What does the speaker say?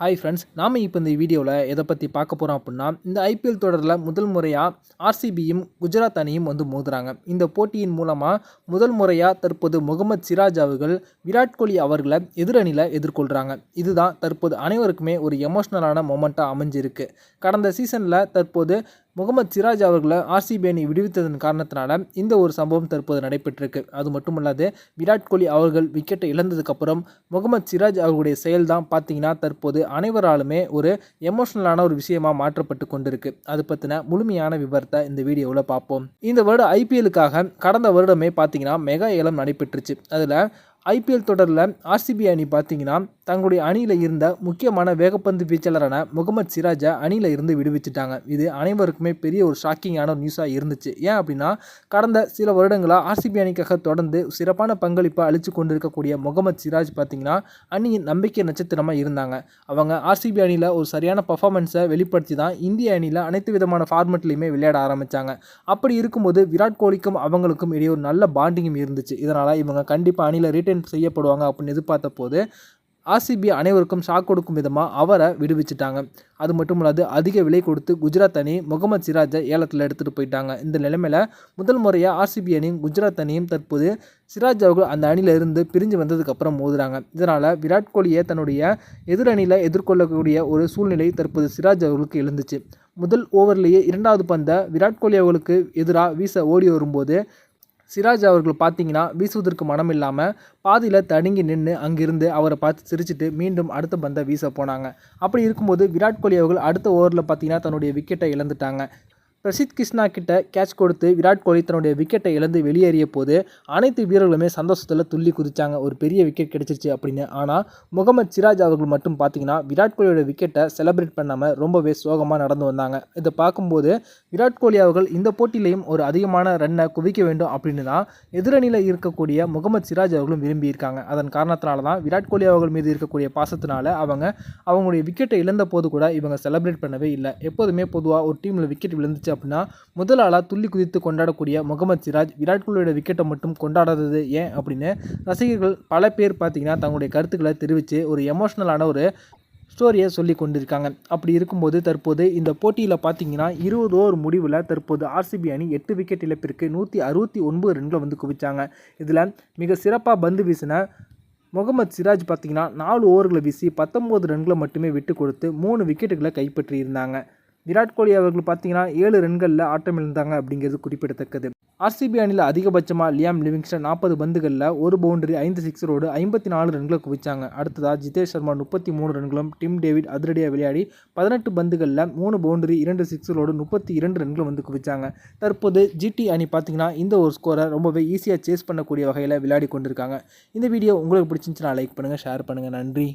Hi friends நாம் இப்போ இந்த வீடியோவில் எதை பற்றி பார்க்க போகிறோம் அப்படின்னா இந்த ஐபிஎல் தொடரில் முதல் முறையாக ஆர்சிபியும் குஜராத் அணியும் வந்து மோதுறாங்க. இந்த போட்டியின் மூலமாக முதல் முறையாக தற்போது முகமது சிராஜ் அவர்கள் விராட் கோலி அவர்களை எதிரணியில் எதிர்கொள்கிறாங்க இதுதான் தற்போது அனைவருக்குமே ஒரு எமோஷ்னலான மொமெண்ட்டாக அமைஞ்சிருக்கு. கடந்த சீசனில் தற்போது முகமது சிராஜ் அவர்களை ஆர்சிபி அணி விடுவித்ததன் காரணத்தினால இந்த ஒரு சம்பவம் தற்போது நடைபெற்றிருக்கு. அது மட்டும் இல்லாது விராட் கோலி அவர்கள் விக்கெட்டை இழந்ததுக்கப்புறம் முகமது சிராஜ் அவர்களுடைய செயல் தான் பார்த்தீங்கன்னா தற்போது அனைவராலுமே ஒரு எமோஷனலான ஒரு விஷயமாக மாற்றப்பட்டு கொண்டிருக்கு. அது பற்றின முழுமையான விவரத்தை இந்த வீடியோவில் பார்ப்போம். இந்த வருடம் ஐபிஎலுக்காக கடந்த வருடமே பார்த்தீங்கன்னா மெகா ஏலம் நடைபெற்றுச்சு. அதில் ஐபிஎல் தொடரில் ஆர்சிபி அணி பார்த்தீங்கன்னா தங்களுடைய அணியில் இருந்த முக்கியமான வேகப்பந்து வீச்சாளரான முகமது சிராஜை அணியில் இருந்து விடுவிச்சிட்டாங்க. இது அனைவருக்குமே பெரிய ஒரு ஷாக்கிங்கான ஒரு நியூஸாக இருந்துச்சு. ஏன் அப்படின்னா கடந்த சில வருடங்களாக ஆர்சிபி அணிக்காக தொடர்ந்து சிறப்பான பங்களிப்பை அழித்து கொண்டிருக்கக்கூடிய முகமது சிராஜ் பார்த்தீங்கன்னா அணியின் நம்பிக்கை நட்சத்திரமாக இருந்தாங்க. அவங்க ஆர்சிபி அணியில் ஒரு சரியான பர்ஃபார்மன்ஸை வெளிப்படுத்தி தான் இந்திய அணியில் அனைத்து விதமான ஃபார்மெட்லையுமே விளையாட ஆரம்பித்தாங்க அப்படி இருக்கும்போது விராட் கோலிக்கும் அவங்களுக்கும் இடையே ஒரு நல்ல பாண்டிங்கும் இருந்துச்சு. இதனால் இவங்க கண்டிப்பாக அணியில் ரீட்டைன் செய்யப்படுவாங்க அப்படின்னு எதிர்பார்த்த போது ஆர்சிபி அனைவருக்கும் ஷாக் கொடுக்கும் விதமாக அவரை விடுவிச்சிட்டாங்க. அது மட்டும் இல்லாது அதிக விலை கொடுத்து குஜராத் அணி முகமது சிராஜை ஏலத்தில் எடுத்துகிட்டு போயிட்டாங்க. இந்த நிலைமையில் முதல் முறையாக ஆர்சிபி அணியும் குஜராத் அணியும் தற்போது சிராஜ் அவர்கள் அந்த அணியிலிருந்து பிரிஞ்சு வந்ததுக்கப்புறம் மோதுறாங்க. இதனால் விராட் கோலியை தன்னுடைய எதிரணியில் எதிர்கொள்ளக்கூடிய ஒரு சூழ்நிலை தற்போது சிராஜ் அவர்களுக்கு எழுந்துச்சு. முதல் ஓவர்லேயே இரண்டாவது பந்தை விராட் கோலி அவர்களுக்கு எதிராக வீச ஓடி வரும்போது சிராஜ் அவர்கள் பார்த்தீங்கன்னா வீசுவதற்கு மனம் இல்லாமல் பாதியில் தடுங்கி நின்று அங்கிருந்து அவரை பார்த்து சிரிச்சிட்டு மீண்டும் அடுத்த பந்தை வீச போனாங்க. அப்படி இருக்கும்போது விராட் கோலி அவர்கள் அடுத்த ஓவரில் பார்த்தீங்கன்னா தன்னுடைய விக்கெட்டை இழந்துட்டாங்க. பிரசித் கிருஷ்ணா கிட்ட கேட்ச் கொடுத்து விராட் கோலி தன்னுடைய விக்கெட்டை இழந்து வெளியேறிய போது அனைத்து வீரர்களுமே சந்தோஷத்தில் துள்ளி குதிச்சாங்க. ஒரு பெரிய விக்கெட் கிடைச்சிருச்சு அப்படின்னு. ஆனால் முகமது சிராஜ் அவர்கள் மட்டும் பார்த்தீங்கன்னா விராட் கோலியோட விக்கெட்டை செலிப்ரேட் பண்ணாமல் ரொம்பவே சோகமாக நடந்து வந்தாங்க. இதை பார்க்கும்போது விராட் கோலி அவர்கள் இந்த போட்டியிலையும் ஒரு அதிகமான ரன்னை குவிக்க வேண்டும் அப்படின்னு தான் எதிரணியில் இருக்கக்கூடிய முகமது சிராஜ் அவர்களும் விரும்பியிருக்காங்க அதன் காரணத்தினால தான் விராட் கோலி அவர்கள் மீது இருக்கக்கூடிய பாசத்தினால அவங்க அவங்களுடைய விக்கெட்டை இழந்த போது கூட இவங்க செலிப்ரேட் பண்ணவே இல்லை. எப்போதுமே பொதுவாக ஒரு டீமில் விக்கெட் விழுந்துச்சு அப்படின்னா முதல் ஆளாக துள்ளி குதித்து கொண்டாடக்கூடிய முகமது சிராஜ் விராட் கோலியோட விக்கெட்டை மட்டும் கொண்டாடாதது ஏன் அப்படின்னு ரசிகர்கள் பல பேர் பார்த்தீங்கன்னா தங்களுடைய கருத்துக்களை தெரிவித்து ஒரு எமோஷ்னலான ஒரு ஸ்டோரியை சொல்லி கொண்டிருக்காங்க. அப்படி இருக்கும்போது தற்போது இந்த போட்டியில் பார்த்தீங்கன்னா இருபது ஓவர் முடிவில் தற்போது ஆர்சிபி அணி எட்டு விக்கெட் இழப்பிற்கு நூற்றி அறுபத்தி ஒன்பது ரன்களை வந்து குவிச்சாங்க. இதில் மிக சிறப்பாக பந்து வீசின முகமது சிராஜ் பார்த்தீங்கன்னா நாலு ஓவர்களை வீசி பத்தொம்போது ரன்களை மட்டுமே விட்டு கொடுத்து மூணு விக்கெட்டுகளை கைப்பற்றியிருந்தாங்க. விராட் கோலி அவர்கள் பார்த்தீங்கன்னா ஏழு ரன்களில் ஆட்டமிழந்தாங்க அப்படிங்கிறது குறிப்பிடத்தக்கது. ஆர்சிபி அணியில் அதிகபட்சமாக லியாம் லிவிங்ஸ்டன் நாற்பது பந்துகளில் ஒரு பவுண்டரி ஐந்து சிக்ஸரோடு ஐம்பத்தி நாலு ரன்களை குவிச்சாங்க. அடுத்ததாக ஜிதேஷ் சர்மா முப்பத்தி மூணு ரன்களும் டிம் டேவிட் அதிரடியாக விளையாடி பதினெட்டு பந்துகளில் மூணு பவுண்டரி இரண்டு சிக்ஸரோடு முப்பத்தி இரண்டு ரன்களும் வந்து குவிச்சாங்க. தற்போது ஜிடி அணி பார்த்தீங்கன்னா இந்த ஒரு ஸ்கோரை ரொம்பவே ஈஸியாக சேஸ் பண்ணக்கூடிய வகையில் விளையாடி கொண்டிருக்காங்க. இந்த வீடியோ உங்களுக்கு பிடிச்சிருந்துச்சுன்னா லைக் பண்ணுங்கள் ஷேர் பண்ணுங்கள் நன்றி.